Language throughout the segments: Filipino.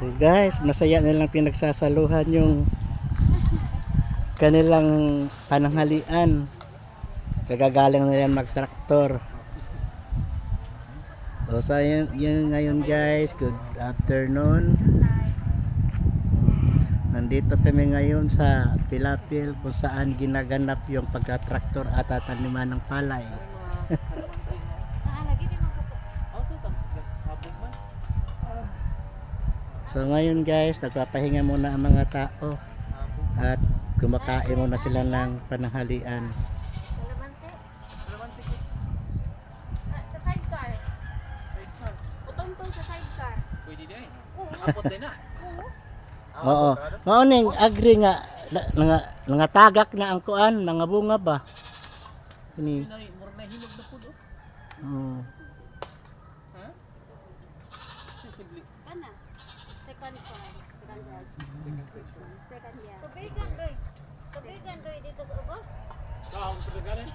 So guys, masaya nilang pinagsasaluhan yung kanilang pananghalian. Kagagaling na yan magtraktor. So sa yun, yun ngayon guys, good afternoon. Nandito kami ngayon sa Pilapil kung saan ginaganap yung pagkatraktor at tataniman ng palay. So ngayon guys, nagpapahinga muna ang mga tao at kumakain muna sila ng pananghalian. Kalamansi. Sa sidecar. Utong to sa sidecar. Pwede din. Oo. Apot din na. Oo. Oo. Mauning agri nga nga nga tagak na ang kuan, mga bunga ba? Ini. Oh. Ha? Sisibli. Kana. Second car. Second garage. Second year. Tubigan doy. Tubigan doy dito sa ubos. Ang tagagaran.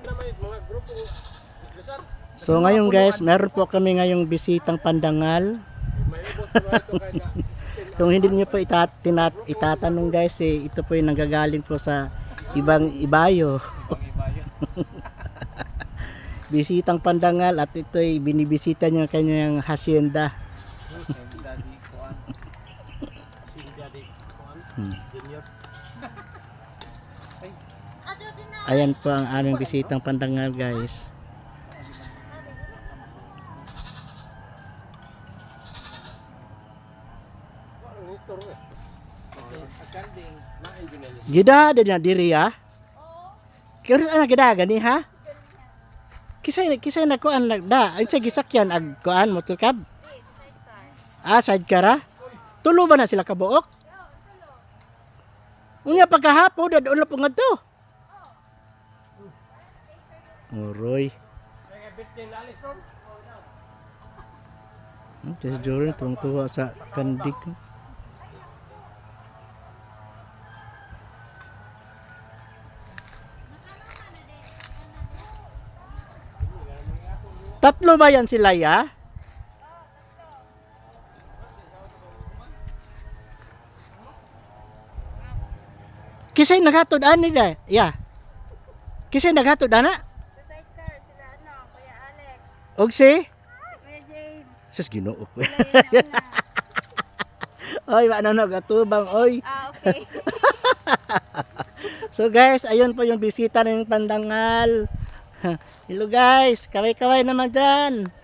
Na may mga grupo. So ngayon guys, meron po kami ngayong bisitang pandangal. Ko. Kung hindi niyo po itat, tinat, itatanong guys, eh, ito po yung nanggagaling po sa ibang ibayo. Bisitang pandangal at ito ay binibisita niya ang kanyang hacienda. Si Daddy Kuan. Si Daddy Kuan. Ayan po ang aming bisitang pandangal guys. Eh. Akanding na. Gida diri. Oo. Kaya ana gida gani ha? Kisay kisay na kuan nagda. Ay sa gisakyan ag kuan motor cab. Ah, sidecar ah. Tulo ba na sila kabuok? Unya pagkahapo dad ulo po ngadto. Oroy. May bit din alis ron. Hmm, si Jordan tuwang tuwa sa kandik. Tatlo ba yan sila ya? Kisay naghatod ani da? Ya. Kisay naghatod ana? Og si? Kuya James. Sus Ginoo ko. Oy, ano nagatubang oy. Ah, okay. So guys, ayun po yung bisita ng pandangal. Hello guys, kaway-kaway naman dyan.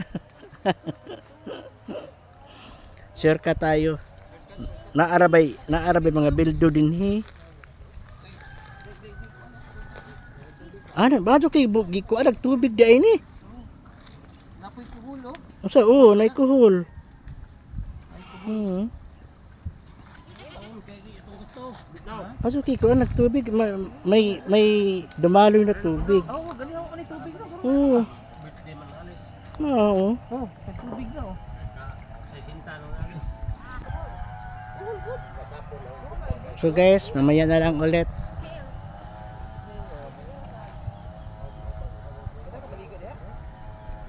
Share ka tayo. Naarabay, naarabay mga bildo din he. Ano, ba kay bugi ko alag tubig di ay ni. Napoy kuhulo. Asa oo, nay kuhol. Hmm. Aso kay ko alag tubig may may, dumaloy na tubig. Oh, gali ako ni tubig na. Oo. Alis. Oo. Oh, tubig na oh. So guys, mamaya na lang ulit.